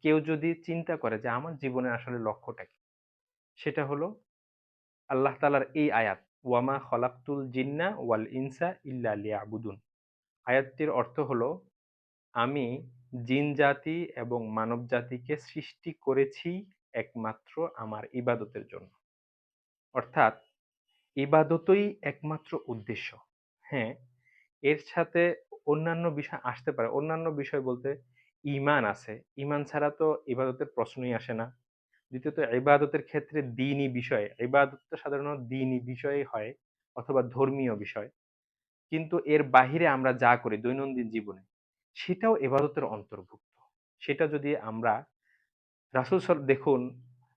কেউ যদি চিন্তা করে যে আমার জীবনের আসলে লক্ষ্যটা কি? সেটা হলো আল্লাহ তালার এই আয়াত, ওয়ামা খলাক্তুল জিন্না ওয়াল ইনসা ইল্লা লিয়াবুদুন আয়াতটির অর্থ হলো, আমি জিন জাতি এবং মানব জাতিকে সৃষ্টি করেছি একমাত্র আমার ইবাদতের জন্য। অর্থাৎ ইবাদতই একমাত্র উদ্দেশ্য। হ্যাঁ এর সাথে অন্যান্য বিষয় আসতে পারে। অন্যান্য বিষয় বলতে ইমান আছে। ইমান ছাড়া তো ইবাদতের প্রশ্নই আসে না। দ্বিতীয়ত, ইবাদতের ক্ষেত্রে দিনই বিষয়। ইবাদত তো সাধারণত দিনই বিষয় হয় অথবা ধর্মীয় বিষয়। কিন্তু এর বাহিরে আমরা যা করি দৈনন্দিন জীবনে, সেটাও এবাদতের অন্তর্ভুক্ত। সেটা যদি আমরা রাসুল দেখুন,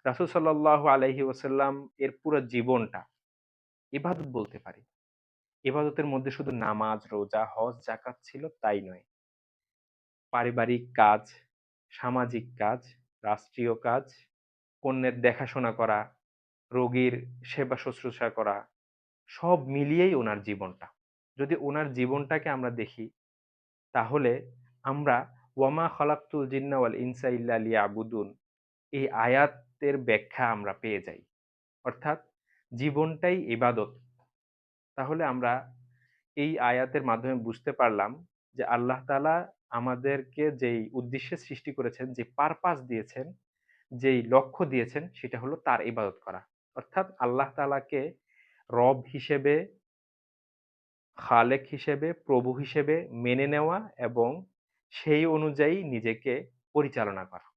রাসুল সাল্লাহ আলহি ওসাল্লাম এর পুরো জীবনটা ইবাদত বলতে পারি। ইবাদতের মধ্যে শুধু নামাজ, রোজা, হজ জাকাত ছিল তাই নয়। পারিবারিক কাজ, সামাজিক কাজ, রাষ্ট্রীয় কাজ পণ্যের দেখাশোনা করা, রোগীর সেবা শুশ্রূষা করা, সব মিলিয়েই ওনার জীবনটা। যদি ওনার জীবনটাকে আমরা দেখি, তাহলে আমরা ওয়ামা খলাক্তুল জিন্না ওয়াল ইনসা ইল্লা লিয়াবুদুন এই আয়াতের ব্যাখ্যা আমরা পেয়ে যাই। অর্থাৎ জীবনটাই ইবাদত। তাহলে আমরা এই আয়াতের মাধ্যমে বুঝতে পারলাম যে আল্লাহ তালা আমাদেরকে যেই উদ্দেশ্যে সৃষ্টি করেছেন, যে পারপাস দিয়েছেন, যেই লক্ষ্য দিয়েছেন, সেটা হলো তার ইবাদত করা। অর্থাৎ আল্লাহ তালাকে রব হিসেবে, খালেক হিসেবে, প্রভু হিসেবে মেনে নেওয়া এবং সেই অনুযায়ী নিজেকে পরিচালনা করা।